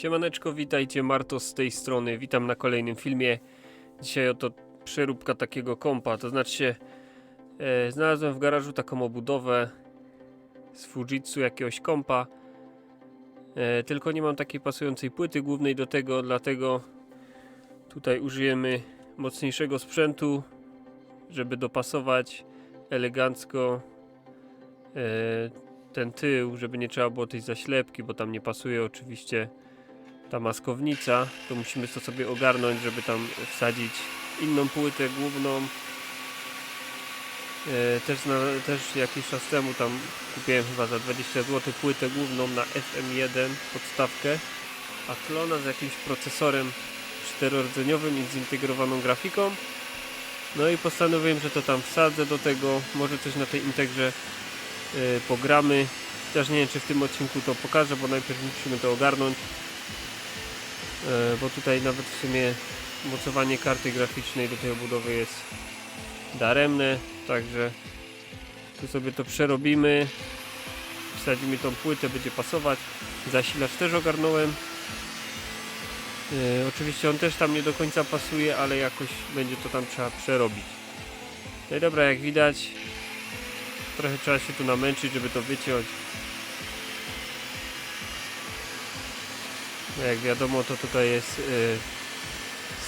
Siemaneczko, witajcie, Marto z tej strony, witam na kolejnym filmie. Dzisiaj oto przeróbka takiego kompa, to znaczy e, znalazłem w garażu taką obudowę z Fujitsu jakiegoś kompa. E, tylko nie mam takiej pasującej płyty głównej do tego, dlatego tutaj użyjemy mocniejszego sprzętu, żeby dopasować elegancko e, ten tył, żeby nie trzeba było tej zaślepki, bo tam nie pasuje oczywiście ta maskownica, to musimy to sobie ogarnąć, żeby tam wsadzić inną płytę główną. E, też, na, też jakiś czas temu tam kupiłem chyba za 20 zł płytę główną na FM1 podstawkę, a klona z jakimś procesorem czterordzeniowym i zintegrowaną grafiką. No i postanowiłem, że to tam wsadzę do tego, może coś na tej integrze e, pogramy. Chociaż nie wiem, czy w tym odcinku to pokażę, bo najpierw musimy to ogarnąć. E, bo tutaj nawet w sumie mocowanie karty graficznej do tej obudowy jest daremne, także tu sobie to przerobimy, wsadzimy tą płytę, będzie pasować, zasilacz też ogarnąłem, E, oczywiście on też tam nie do końca pasuje, ale jakoś będzie to tam trzeba przerobić. No i dobra, jak widać, trochę trzeba się tu namęczyć, żeby to wyciąć. No jak wiadomo, to tutaj jest y,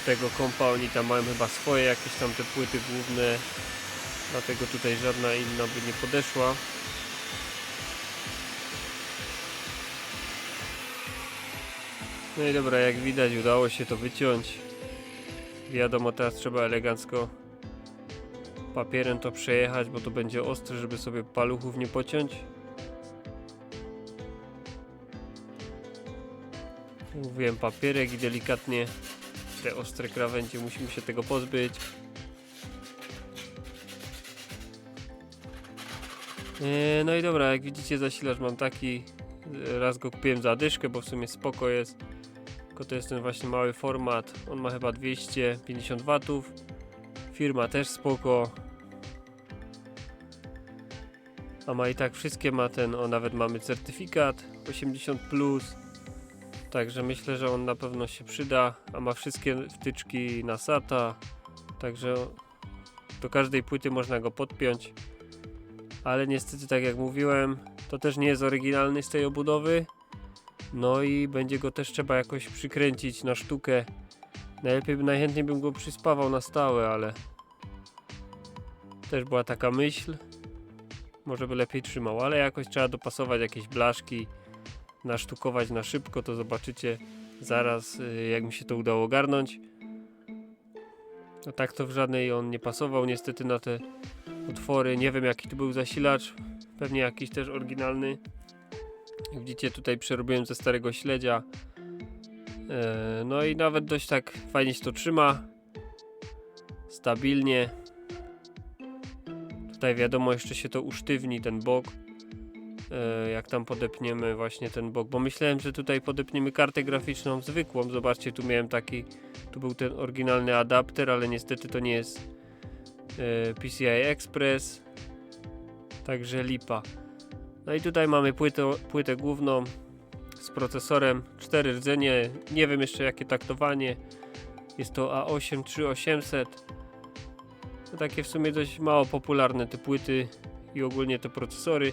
z tego kompa, oni tam mają chyba swoje jakieś tam te płyty główne, dlatego tutaj żadna inna by nie podeszła. No i dobra, jak widać udało się to wyciąć. Wiadomo, teraz trzeba elegancko papierem to przejechać, bo to będzie ostre, żeby sobie paluchów nie pociąć. Mówiłem papierek i delikatnie te ostre krawędzie musimy się tego pozbyć. Eee, No i dobra, jak widzicie zasilacz mam taki. Raz go kupiłem za dyszkę, bo w sumie spoko jest. Tylko to jest ten właśnie mały format. On ma chyba 250 watów. Firma też spoko. A ma i tak wszystkie ma ten, o nawet mamy certyfikat 80+. Plus. Także myślę, że on na pewno się przyda, a ma wszystkie wtyczki na SATA, także do każdej płyty można go podpiąć. Ale niestety, tak jak mówiłem, to też nie jest oryginalny z tej obudowy. No i będzie go też trzeba jakoś przykręcić na sztukę. Najlepiej, najchętniej bym go przyspawał na stałe, ale też była taka myśl. Może by lepiej trzymał, ale jakoś trzeba dopasować jakieś blaszki nasztukować na szybko, to zobaczycie zaraz, y, jak mi się to udało ogarnąć. No tak to w żadnej on nie pasował niestety na te otwory. Nie wiem jaki tu był zasilacz, pewnie jakiś też oryginalny. Jak widzicie tutaj przerobiłem ze starego śledzia. E, No i nawet dość tak fajnie się to trzyma. Stabilnie. Tutaj wiadomo jeszcze się to usztywni ten bok jak tam podepniemy właśnie ten bok, bo myślałem, że tutaj podepniemy kartę graficzną zwykłą, zobaczcie, tu miałem taki, tu był ten oryginalny adapter, ale niestety to nie jest e, PCI Express, także lipa. No i tutaj mamy płytę, płytę główną z procesorem, 4 rdzenie, nie wiem jeszcze jakie taktowanie, jest to A8 3800, to takie w sumie dość mało popularne te płyty i ogólnie te procesory.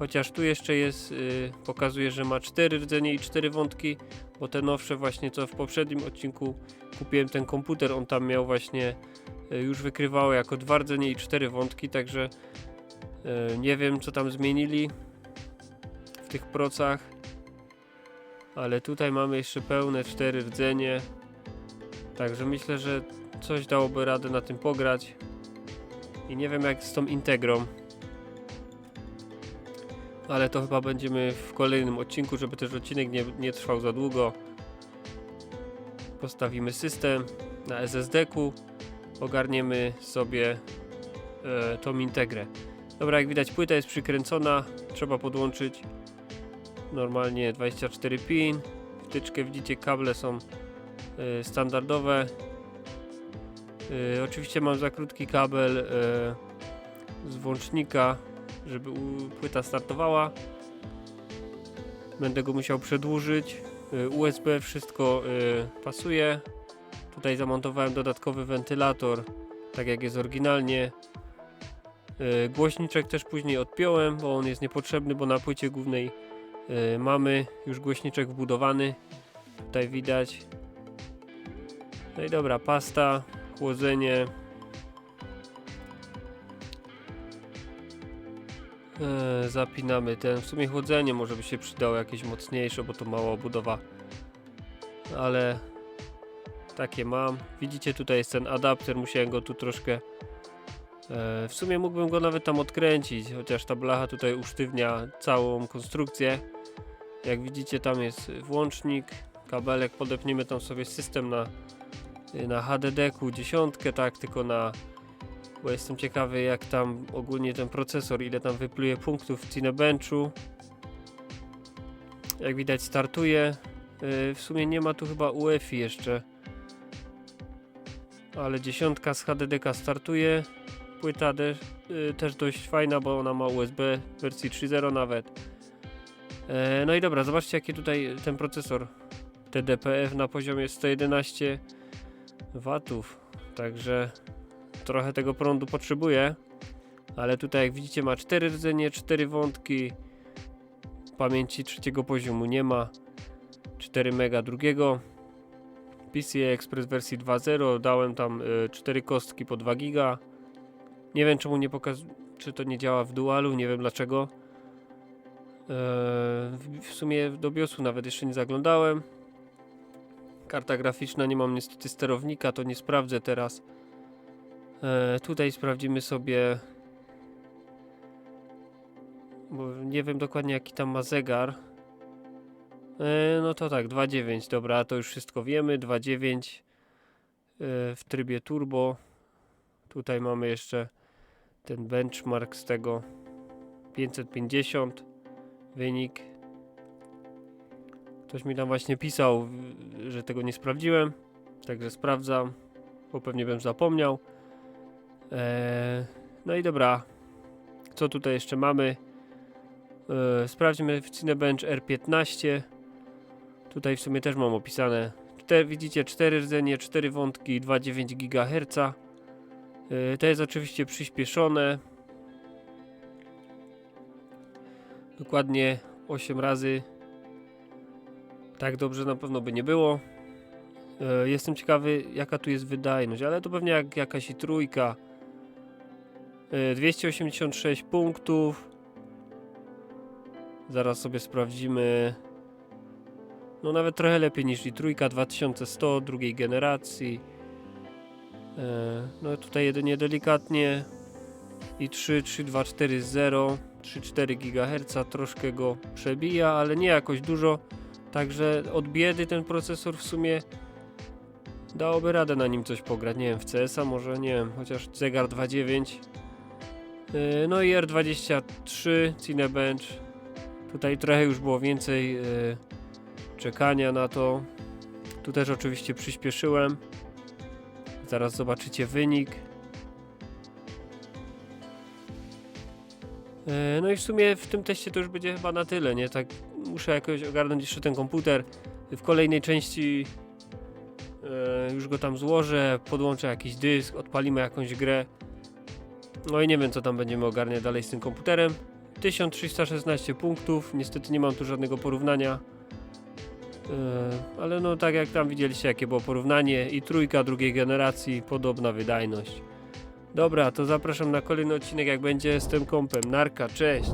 Chociaż tu jeszcze jest, y, pokazuje, że ma 4 rdzenie i 4 wątki, bo te nowsze właśnie co w poprzednim odcinku kupiłem ten komputer, on tam miał właśnie y, już wykrywało jako 2 rdzenie i 4 wątki, także y, nie wiem co tam zmienili w tych procach. Ale tutaj mamy jeszcze pełne 4 rdzenie. Także myślę, że coś dałoby radę na tym pograć. I nie wiem jak z tą integrą ale to chyba będziemy w kolejnym odcinku, żeby też odcinek nie, nie trwał za długo. Postawimy system na SSD-ku, ogarniemy sobie e, tą integrę. Dobra, jak widać płyta jest przykręcona, trzeba podłączyć normalnie 24 pin. Wtyczkę widzicie, kable są e, standardowe. E, oczywiście mam za krótki kabel e, z włącznika żeby płyta startowała. Będę go musiał przedłużyć. y, USB, wszystko y, pasuje. Tutaj zamontowałem dodatkowy wentylator, tak jak jest oryginalnie. Y, Głośniczek też później odpiąłem, bo on jest niepotrzebny, bo na płycie głównej mamy już głośniczek wbudowany. Tutaj widać. No i dobra, pasta, chłodzenie. E, zapinamy ten. W sumie chłodzenie może by się przydało jakieś mocniejsze, bo to mała budowa. Ale takie mam. Widzicie, tutaj jest ten adapter. Musiałem go tu troszkę. E, w sumie mógłbym go nawet tam odkręcić, chociaż ta blacha tutaj usztywnia całą konstrukcję. Jak widzicie, tam jest włącznik, kabelek. Podepniemy tam sobie system na, na HDD-ku dziesiątkę, tak, tylko na bo jestem ciekawy jak tam ogólnie ten procesor, ile tam wypluje punktów w Cinebenchu. Jak widać startuje. Yy, w sumie nie ma tu chyba UEFI jeszcze. Ale dziesiątka z HDD startuje. Płyta yy, też dość fajna, bo ona ma USB wersji 3.0 nawet. E, no i dobra, zobaczcie jaki tutaj ten procesor TDPF na poziomie 111 watów. Także trochę tego prądu potrzebuje, ale tutaj jak widzicie ma 4 rdzenie, 4 wątki, pamięci trzeciego poziomu nie ma, 4 mega drugiego, PCI Express wersji 2.0, dałem tam y, 4 kostki po 2 giga, nie wiem czemu nie pokaz, czy to nie działa w dualu, nie wiem dlaczego, Eee, w sumie do BIOSu nawet jeszcze nie zaglądałem, karta graficzna, nie mam niestety sterownika, to nie sprawdzę teraz, E, tutaj sprawdzimy sobie. Bo nie wiem dokładnie jaki tam ma zegar. E, no to tak, 2.9, dobra, to już wszystko wiemy. 2.9 e, w trybie turbo. Tutaj mamy jeszcze ten benchmark z tego 550 wynik. Ktoś mi tam właśnie pisał, że tego nie sprawdziłem, także sprawdzam, bo pewnie bym zapomniał. Eee, no i dobra. Co tutaj jeszcze mamy? Eee, sprawdźmy w Cinebench R15. Tutaj w sumie też mam opisane. Widzicie 4 rdzenie, 4 wątki, 2,9 GHz. Eee, to jest oczywiście przyspieszone. Dokładnie 8 razy. Tak dobrze na pewno by nie było. Jestem ciekawy jaka tu jest wydajność, ale to pewnie jak jakaś i trójka. Y, 286 punktów. Zaraz sobie sprawdzimy. No nawet trochę lepiej niż i trójka 2100 drugiej generacji. E, No tutaj jedynie delikatnie i 3 3240 3,4 GHz troszkę go przebija, ale nie jakoś dużo. Także od biedy ten procesor w sumie dałoby radę na nim coś pograć. Nie wiem, w CS-a może, nie wiem, chociaż zegar 2.9 Yy, No i R23 Cinebench. Tutaj trochę już było więcej yy, czekania na to. Tu też oczywiście przyspieszyłem. Zaraz zobaczycie wynik. Yy, No i w sumie w tym teście to już będzie chyba na tyle, nie? Tak muszę jakoś ogarnąć jeszcze ten komputer. W kolejnej części już go tam złożę, podłączę jakiś dysk, odpalimy jakąś grę. No i nie wiem co tam będziemy ogarniać dalej z tym komputerem. 1316 punktów, niestety nie mam tu żadnego porównania. Yy, ale no tak jak tam widzieliście jakie było porównanie i trójka drugiej generacji, podobna wydajność. Dobra, to zapraszam na kolejny odcinek jak będzie z tym kompem. Narka, cześć!